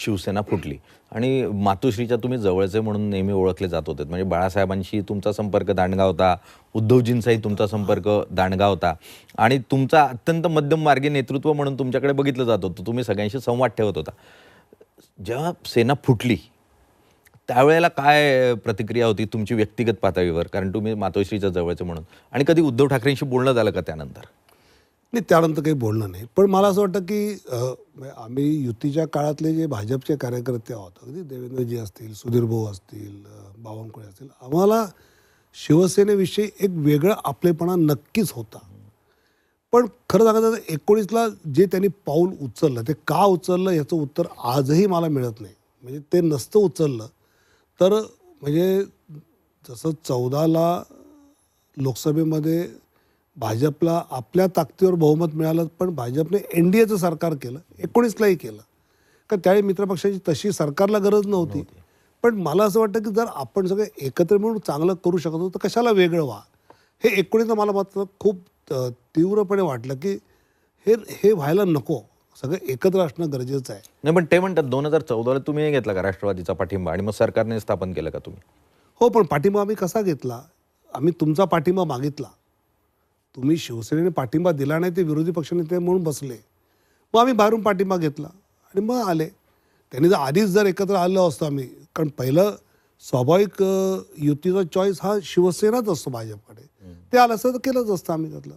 शिवसेना फुटली. आणि मातोश्रीच्या तुम्ही जवळचे म्हणून नेहमी ओळखले जात होते. म्हणजे बाळासाहेबांशी तुमचा संपर्क दांडगा होता. उद्धवजींचाही तुमचा संपर्क दांडगा होता. आणि तुमचा अत्यंत मध्यम मार्गी नेतृत्व म्हणून तुमच्याकडे बघितलं जात होतं. तुम्ही सगळ्यांशी संवाद ठेवत होता. जेव्हा सेना फुटली त्यावेळेला काय प्रतिक्रिया होती तुमची व्यक्तिगत पातळीवर? कारण तुम्ही मातोश्रीच्या जवळचे म्हणून. आणि कधी उद्धव ठाकरेंशी बोलणं झालं का त्यानंतर? नाही त्यानंतर काही बोलणं नाही. पण मला असं वाटतं की म्हणजे आम्ही युतीच्या काळातले जे भाजपचे कार्यकर्ते आहोत अगदी देवेंद्रजी असतील सुधीर भाऊ असतील बावनकुळे असतील आम्हाला शिवसेनेविषयी एक वेगळा आपलेपणा नक्कीच होता. पण खरं सांगायचं तर एकोणीसला जे त्यांनी पाऊल उचललं ते का उचललं याचं उत्तर आजही मला मिळत नाही. म्हणजे ते नसतं उचललं. तर म्हणजे जसं चौदाला लोकसभेमध्ये भाजपला आपल्या ताकदीवर बहुमत मिळालं पण भाजपने एन डी एचं सरकार केलं एकोणीसलाही केलं. कारण त्यावेळी मित्रपक्षाची तशी सरकारला गरज नव्हती. पण मला असं वाटतं की जर आपण सगळे एकत्र मिळून चांगलं करू शकत होतो तर कशाला वेगळं व्हा? हे एकोणीसला मला मात्र खूप तीव्रपणे वाटलं की हे हे व्हायला नको. सगळं एकत्र असणं गरजेचं आहे. नाही पण ते म्हणतात दोन हजार चौदाला तुम्ही घेतला का राष्ट्रवादीचा पाठिंबा आणि मग सरकारने स्थापन केलं का तुम्ही? हो पण पाठिंबा आम्ही कसा घेतला? आम्ही तुमचा पाठिंबा मागितला. तुम्ही शिवसेनेने पाठिंबा दिला नाही ते विरोधी पक्षनेते म्हणून बसले. मग आम्ही बाहेरून पाठिंबा घेतला आणि मग आले. त्यांनी जर आधीच जर एकत्र आलो असतो आम्ही कारण पहिलं स्वाभाविक युतीचा चॉईस हा शिवसेनाच असतो भाजपकडे. ते आलं असतं तर केलंच असतं आम्ही त्यातलं.